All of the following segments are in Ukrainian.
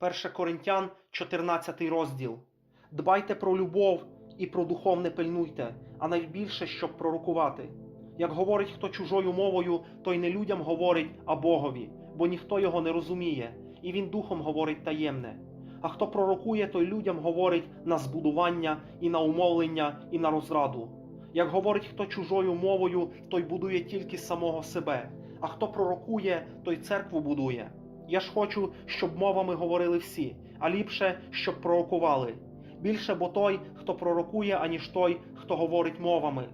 1 Коринтян, 14 розділ. Дбайте про любов і про духовне пильнуйте, а найбільше, щоб пророкувати. Як говорить хто чужою мовою, той не людям говорить, а Богові, бо ніхто його не розуміє, і він духом говорить таємне. А хто пророкує, той людям говорить на збудування, і на умовлення, і на розраду. Як говорить хто чужою мовою, той будує тільки самого себе, а хто пророкує, той церкву будує. Я ж хочу, щоб мовами говорили всі, а ліпше, щоб пророкували. Більше бо той, хто пророкує, аніж той, хто говорить мовами.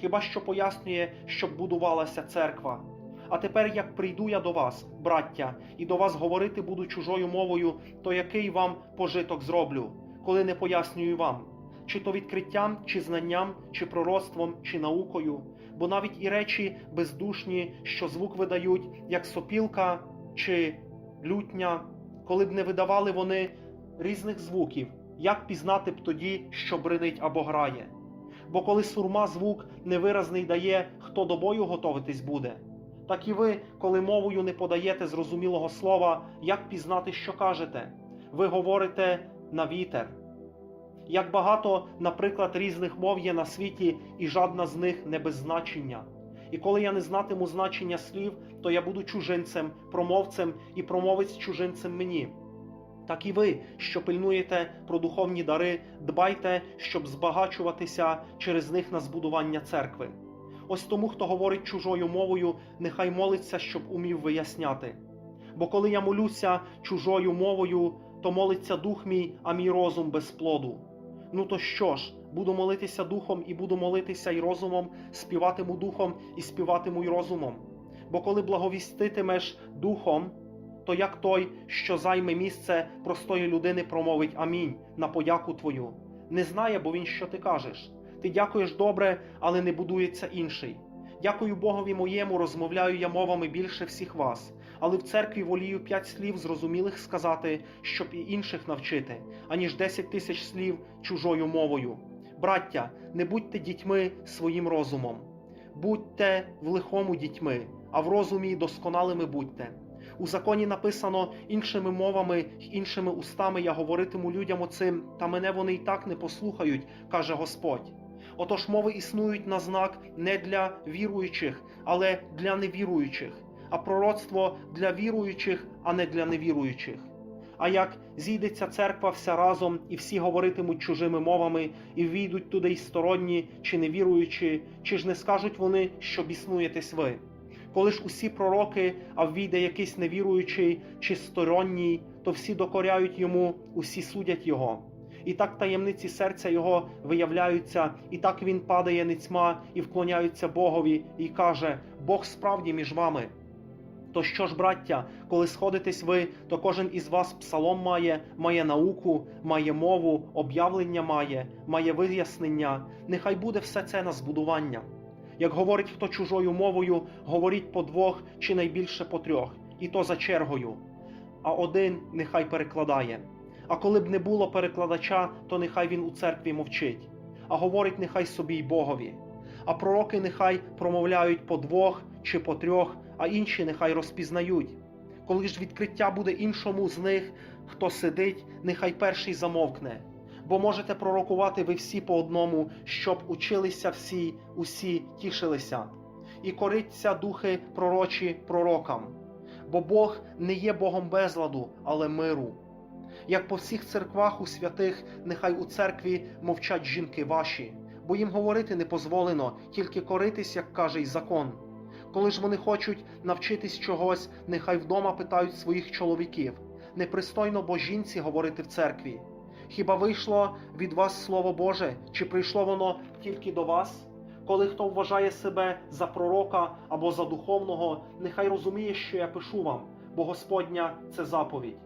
Хіба що пояснює, щоб будувалася церква. А тепер, як прийду я до вас, браття, і до вас говорити буду чужою мовою, то який вам пожиток зроблю, коли не пояснюю вам, чи то відкриттям, чи знанням, чи пророцтвом, чи наукою, бо навіть і речі бездушні, що звук видають, як сопілка чи лютня, коли б не видавали вони різних звуків, як пізнати б тоді, що бринить або грає? Бо коли сурма звук невиразний дає, хто до бою готовитись буде. Так і ви, коли мовою не подаєте зрозумілого слова, як пізнати, що кажете? Ви говорите на вітер. Як багато, наприклад, різних мов є на світі, і жадна з них не без значення. І коли я не знатиму значення слів, то я буду чужинцем, промовцем і промовець чужинцем мені. Так і ви, що пильнуєте про духовні дари, дбайте, щоб збагачуватися через них на збудування церкви. Ось тому, хто говорить чужою мовою, нехай молиться, щоб умів виясняти. Бо коли я молюся чужою мовою, то молиться дух мій, а мій розум без плоду. Ну то що ж, буду молитися духом і буду молитися й розумом, співатиму духом і співатиму й розумом. Бо коли благовіститимеш духом, то як той, що займе місце простої людини, промовить амінь на подяку твою. Не знає, бо він що ти кажеш. Ти дякуєш добре, але не будується інший. Дякую Богові моєму, розмовляю я мовами більше всіх вас, але в церкві волію п'ять слів зрозумілих сказати, щоб і інших навчити, аніж десять тисяч слів чужою мовою. Браття, не будьте дітьми своїм розумом, будьте в лихому дітьми, а в розумі досконалими будьте. У законі написано іншими мовами іншими устами я говоритиму людям оцим, та мене вони й так не послухають, каже Господь. Отож мови існують на знак не для віруючих, але для невіруючих, а пророцтво для віруючих, а не для невіруючих. А як зійдеться церква вся разом, і всі говоритимуть чужими мовами, і війдуть туди й сторонні чи невіруючі, чи ж не скажуть вони, що біснуєтесь ви? Коли ж усі пророки, а ввійде якийсь невіруючий чи сторонній, то всі докоряють йому, усі судять його. І так таємниці серця його виявляються, і так він падає ницьма і вклоняється Богові, і каже: Бог справді між вами. То що ж, браття, коли сходитесь ви, то кожен із вас псалом має, має науку, має мову, об'явлення має, має вияснення. Нехай буде все це на збудування. Як говорить хто чужою мовою, говоріть по двох чи найбільше по трьох, і то за чергою. А один нехай перекладає. А коли б не було перекладача, то нехай він у церкві мовчить, а говорить нехай собі й Богові. А пророки нехай промовляють по двох чи по трьох, а інші нехай розпізнають. Коли ж відкриття буде іншому з них, хто сидить, нехай перший замовкне. Бо можете пророкувати ви всі по одному, щоб училися всі, усі тішилися, і кориться духи пророчі пророкам. Бо Бог не є Богом безладу, але миру. Як по всіх церквах у святих, нехай у церкві мовчать жінки ваші, бо їм говорити не позволено, тільки коритись, як каже й закон. Коли ж вони хочуть навчитись чогось, нехай вдома питають своїх чоловіків. Непристойно бо жінці говорити в церкві. Хіба вийшло від вас Слово Боже, чи прийшло воно тільки до вас? Коли хто вважає себе за пророка або за духовного, нехай розуміє, що я пишу вам, бо Господня це заповідь.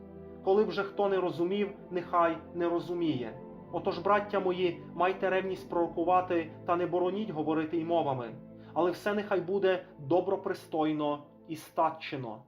Коли б же хто не розумів, нехай не розуміє. Отож, браття мої, майте ревність пророкувати та не бороніть говорити й мовами, але все нехай буде добропристойно і статчено.